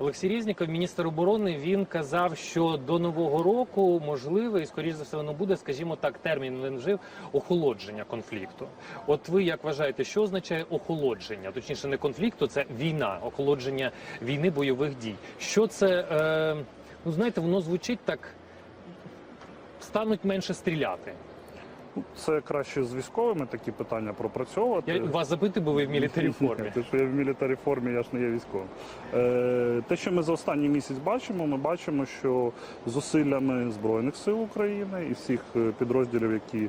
Олексій Різніков, міністр оборони, він казав, що до нового року можливе і скоріш за все воно буде, скажімо так, термін він вжив охолодження конфлікту. От ви як вважаєте, що означає охолодження? Точніше, не конфлікту, це війна, охолодження війни бойових дій. Що це? Е, ну знаєте, воно звучить так. Стануть менше стріляти. Це краще з військовими такі питання пропрацьовувати. Я вас запитую, бо ви в мілітарі формі. Те, що я в мілітарі формі, я ж не є військовим. Е, те, що ми за останній місяць бачимо, ми бачимо, що зусиллями Збройних сил України і всіх е, підрозділів, які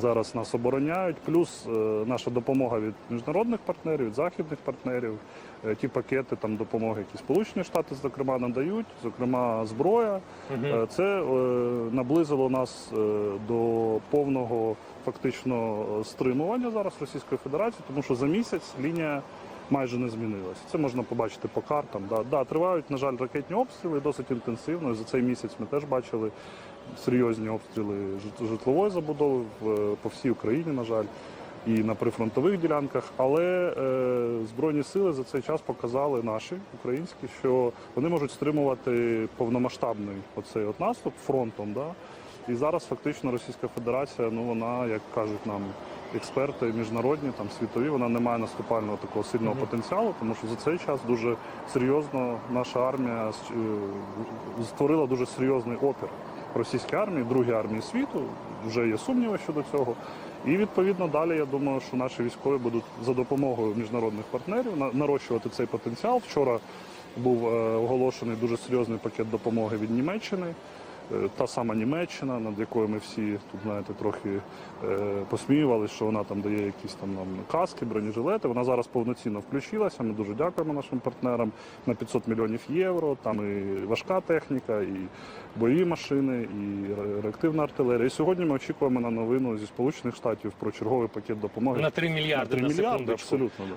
зараз нас обороняють, плюс е, наша допомога від міжнародних партнерів, від західних партнерів, е, ті пакети там допомоги, які Сполучені Штати, зокрема, надають, зокрема зброя. Е, Це е, наблизило нас е, до повного фактично е, стримування зараз Російської Федерації, тому що за місяць лінія майже не змінилася. Це можна побачити по картам. Да, да, тривають, на жаль, ракетні обстріли досить інтенсивно. І за цей місяць ми теж бачили серйозні обстріли житлової забудови по всій Україні, на жаль. І на прифронтових ділянках, але е, збройні сили за цей час показали наші українські, що вони можуть стримувати повномасштабний оцей от наступ фронтом. Да? І зараз фактично Російська Федерація, ну вона, як кажуть нам експерти міжнародні, там світові, вона не має наступального такого сильного потенціалу, тому що за цей час дуже серйозно наша армія е, створила дуже серйозний опір російській армії, другій армії світу. Вже є сумніви щодо цього. І відповідно далі я думаю, що наші військові будуть за допомогою міжнародних партнерів нарощувати цей потенціал. Вчора був е, оголошений дуже серйозний пакет допомоги від Німеччини. Е, Та сама Німеччина, над якою ми всі тут знаєте трохи е, посміювалися, що вона там дає якісь там нам каски, бронежилети. Вона зараз повноцінно включилася. Ми дуже дякуємо нашим партнерам на 500 мільйонів євро. Там і важка техніка, і бойові машини, і реактивна артилерія. І сьогодні ми очікуємо на новину зі Сполучених Штатів про черговий пакет допомоги На 3 мільярди на 3 на мільярди. Абсолютно.